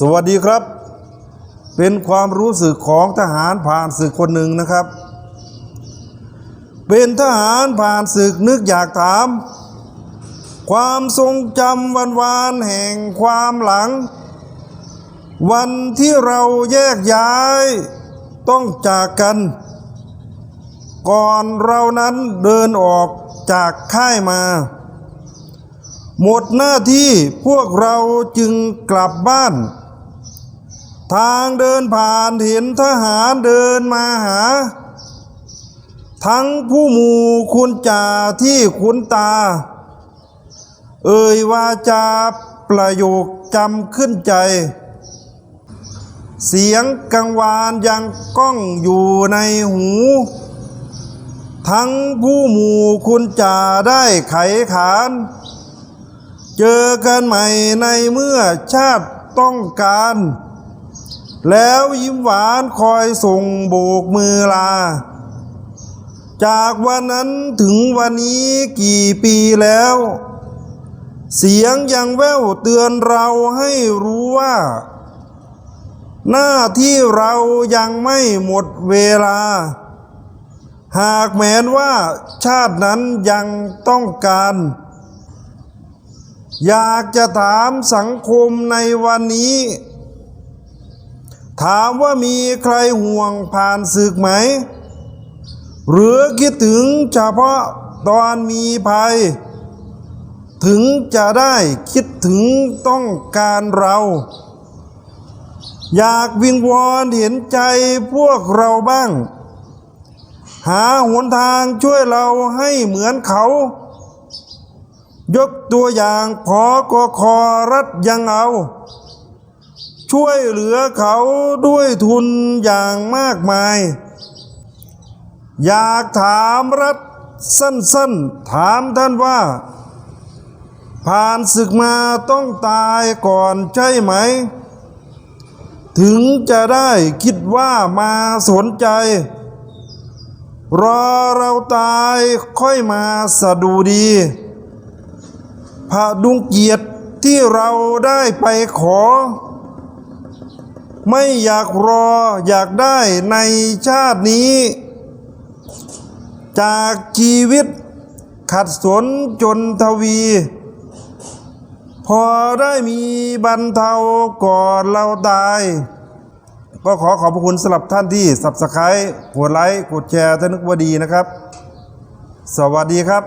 สวัสดีครับ เป็นความรู้สึกของทหารผ่านศึกคนหนึ่งนะครับ เป็นทหารผ่านศึกนึกอยากถาม ความทรงจำวันวานแห่งความหลัง วันที่เราแยกย้ายต้องจากกัน ก่อนเรานั้นเดินออกจากค่ายมาหมดหน้าที่พวกเราจึงกลับบ้าน ทางเดินผ่านเห็นทหารเดินมาหา ทั้งผู้หมู่คุณจ่าที่คุ้นตา เอ่ยวาจาประโยคจำขึ้นใจ เสียงกังวานยังก้องอยู่ในหู ทั้งผู้หมู่คุณจ่าได้ไขขาน เจอกันใหม่ในเมื่อชาติต้องการ แล้วยิ้มหวานคอยส่งโบกมือลา จากวันนั้นถึงวันนี้กี่ปีแล้ว เสียงยังแว่วเตือนเราให้รู้ว่า หน้าที่เรายังไม่หมดเวลา หากแม้นว่าชาตินั้นยังต้องการอยากจะถามสังคมในวันนี้ ถามว่ามีใครห่วงผ่านศึกไหม หรือคิดถึงเฉพาะตอนมีภัย ถึงจะได้คิดถึงต้องการเรา อยากวิงวอนเห็นใจพวกเราบ้าง หาหนทางช่วยเราให้เหมือนเขา ยกตัวอย่างพอกคอรัฐยังเอา ช่วยเหลือเขาด้วยทุนอย่างมากมาย อยากถามรัฐสั้นๆ ถามท่านว่า ผ่านศึกมาต้องตายก่อนใช่ไหม ถึงจะได้คิดว่ามาสนใจ รอเราตายค่อยมาสะดูดีพระดุงเกียรติที่เราได้ไปขอ ไม่อยากรออยากได้ในชาตินี้ จากชีวิตขัดสนจนทวี พอได้มีบรรเทาก่อนเราตาย ก็ขอขอบพระคุณสำหรับท่านที่สับสไครต์กดไลค์กดแชร์ถ้านึกว่าดีนะครับ สวัสดีครับ